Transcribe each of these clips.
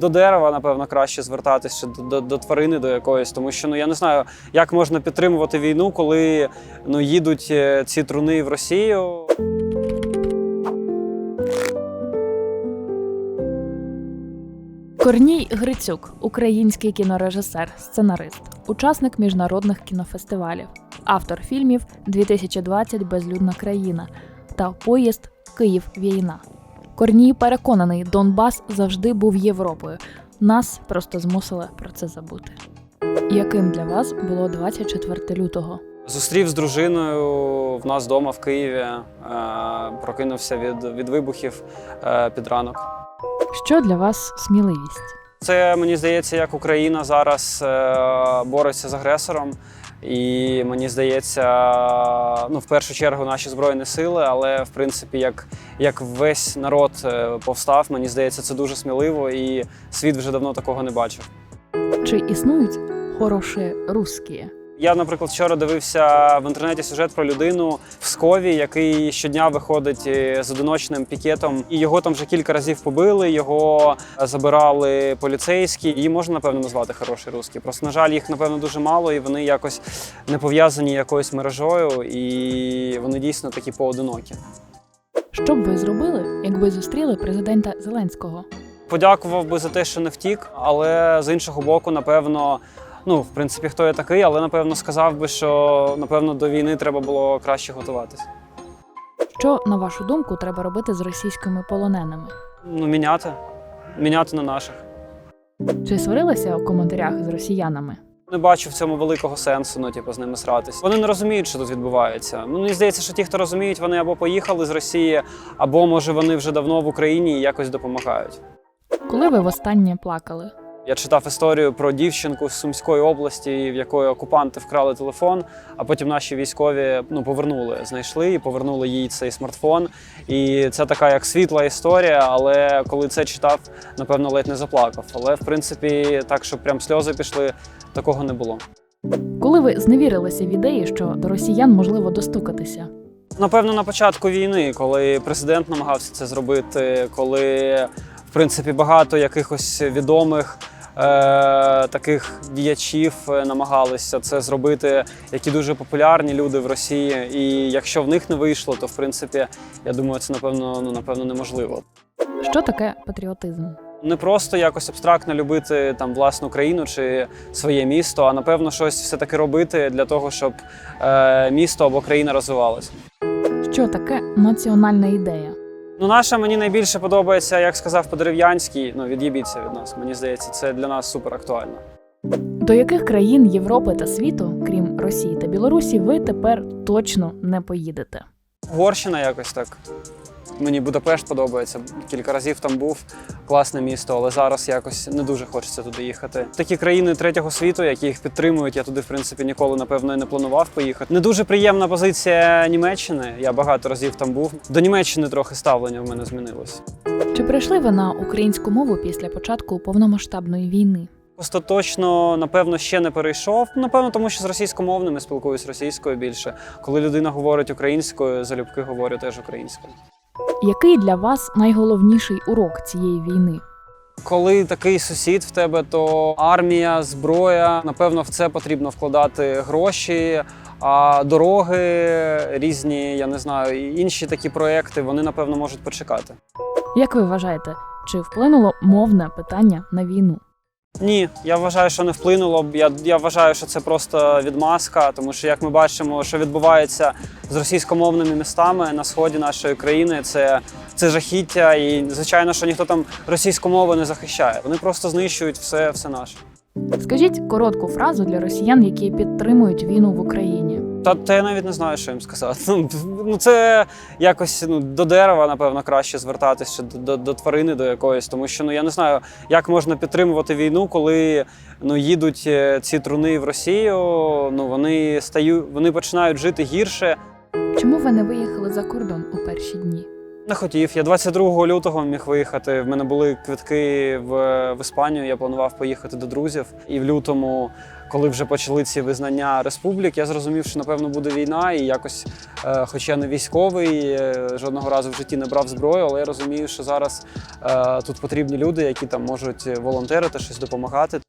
До дерева, напевно, краще звертатись чи до, до, до тварини до якоїсь, тому що ну я не знаю, як можна підтримувати війну, коли ну їдуть е, ці труни в Росію. Корній Грицюк, український кінорежисер, сценарист, учасник міжнародних кінофестивалів, автор фільмів 2020 Безлюдна країна та Поїзд Київ війна. Корній переконаний, Донбас завжди був Європою. Нас просто змусили про це забути. Яким для вас було 24 лютого? Зустрів з дружиною в нас вдома в Києві, е, прокинувся від, від вибухів е, під ранок. Що для вас сміливість? Це мені здається, як Україна зараз е, бореться з агресором. І мені здається, ну в першу чергу наші збройні сили, але в принципі, як, як весь народ е, повстав, мені здається, це дуже сміливо, і світ вже давно такого не бачив. Чи існують хороші русські? Я, наприклад, вчора дивився в інтернеті сюжет про людину в Скові, який щодня виходить е, з одиночним пікетом, і його там вже кілька разів побили. Його забирали поліцейські. Її можна напевно назвати хороший русський. Просто на жаль, їх напевно дуже мало, і вони якось не пов'язані якоюсь мережою, і вони дійсно такі поодинокі. Що б ви зробили, якби зустріли президента Зеленського? Подякував би за те, що не втік, але з іншого боку, напевно. Ну, в принципі, хто я такий, але напевно сказав би, що напевно до війни треба було краще готуватися. Що, на вашу думку, треба робити з російськими полоненими? Ну, міняти. Міняти на наших. Чи сварилися у коментарях з росіянами? Не бачу в цьому великого сенсу, ну, типу, з ними сратись. Вони не розуміють, що тут відбувається. Ну, мені здається, що ті, хто розуміють, вони або поїхали з Росії, або може вони вже давно в Україні і якось допомагають. Коли ви востаннє плакали? Я читав історію про дівчинку з Сумської області, в якої окупанти вкрали телефон, а потім наші військові ну, повернули, знайшли і повернули їй цей смартфон. І це така як світла історія, але коли це читав, напевно, ледь не заплакав. Але в принципі, так, щоб прям сльози пішли, такого не було. Коли ви зневірилися в ідеї, що до росіян можливо достукатися? Напевно, на початку війни, коли президент намагався це зробити, коли в принципі багато якихось відомих таких діячів е, намагалися це зробити, які дуже популярні люди в Росії. І якщо в них не вийшло, то в принципі я думаю, це напевно ну напевно неможливо. Що таке патріотизм? Не просто якось абстрактно любити там власну країну чи своє місто, а напевно щось все таки робити для того, щоб е, місто або країна розвивалася. Що таке національна ідея? Ну, наша мені найбільше подобається, як сказав Подерев'янський. Ну, від'їбіться від нас. Мені здається, це для нас супер актуально. До яких країн Європи та світу, крім Росії та Білорусі, ви тепер точно не поїдете? Угорщина якось так. Мені Будапешт подобається. Кілька разів там був класне місто, але зараз якось не дуже хочеться туди їхати. Такі країни третього світу, які їх підтримують, я туди, в принципі, ніколи напевно і не планував поїхати. Не дуже приємна позиція Німеччини. Я багато разів там був. До Німеччини трохи ставлення в мене змінилось. Чи прийшли ви на українську мову після початку повномасштабної війни? Остаточно, напевно, ще не перейшов. Напевно, тому що з російськомовними спілкуюсь російською більше. Коли людина говорить українською, залюбки говорю теж українською. Який для вас найголовніший урок цієї війни? Коли такий сусід в тебе, то армія, зброя, напевно, в це потрібно вкладати гроші. А дороги різні, я не знаю, інші такі проекти, вони напевно можуть почекати. Як ви вважаєте, чи вплинуло мовне питання на війну? Ні, я вважаю, що не вплинуло. Я, я вважаю, що це просто відмазка, тому що як ми бачимо, що відбувається з російськомовними містами на сході нашої країни, це, це жахіття, і звичайно, що ніхто там російську мову не захищає. Вони просто знищують все, все наше. Скажіть коротку фразу для росіян, які підтримують війну в Україні. Та, та я навіть не знаю, що їм сказати. Ну, ну це якось ну, до дерева, напевно, краще звертатися до, до, до тварини до якоїсь, тому що ну я не знаю, як можна підтримувати війну, коли ну їдуть е, ці труни в Росію. Ну вони стають, вони починають жити гірше. Чому ви не виїхали за кордон у перші дні? Не хотів. Я 22 лютого міг виїхати. В мене були квитки в, в Іспанію. Я планував поїхати до друзів. І в лютому, коли вже почали ці визнання республік, я зрозумів, що напевно буде війна, і якось, хоча хоч я не військовий, е, жодного разу в житті не брав зброю, але я розумію, що зараз е, тут потрібні люди, які там можуть волонтерити, щось допомагати.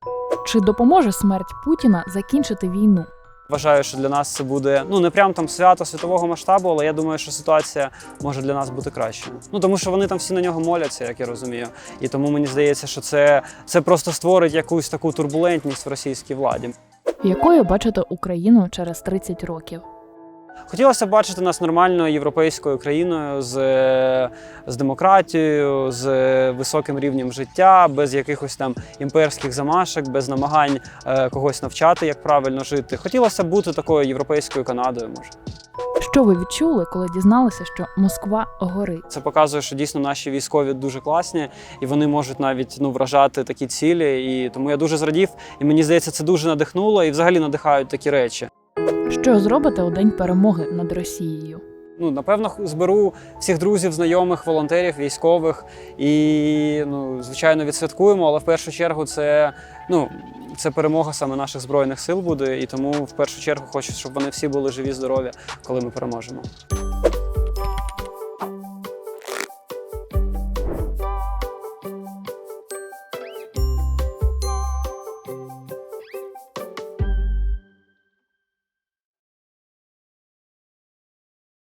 Чи допоможе смерть Путіна закінчити війну? Вважаю, що для нас це буде ну не прям там свято світового масштабу, але я думаю, що ситуація може для нас бути кращою. Ну тому що вони там всі на нього моляться, як я розумію. І тому мені здається, що це, це просто створить якусь таку турбулентність в російській владі. Якою бачите Україну через 30 років? Хотілося б бачити нас нормальною європейською країною з, е, з демократією, з високим рівнем життя, без якихось там імперських замашок, без намагань е, когось навчати, як правильно жити. Хотілося б бути такою європейською Канадою, може. Що ви відчули, коли дізналися, що Москва горить? Це показує, що дійсно наші військові дуже класні, і вони можуть навіть ну вражати такі цілі. І тому я дуже зрадів. І мені здається, це дуже надихнуло і взагалі надихають такі речі. Що зробите у день перемоги над Росією? Ну, напевно, зберу всіх друзів, знайомих, волонтерів, військових і, ну, звичайно, відсвяткуємо. Але в першу чергу це, ну, це перемога саме наших збройних сил буде. І тому в першу чергу хочу, щоб вони всі були живі, здорові, коли ми переможемо.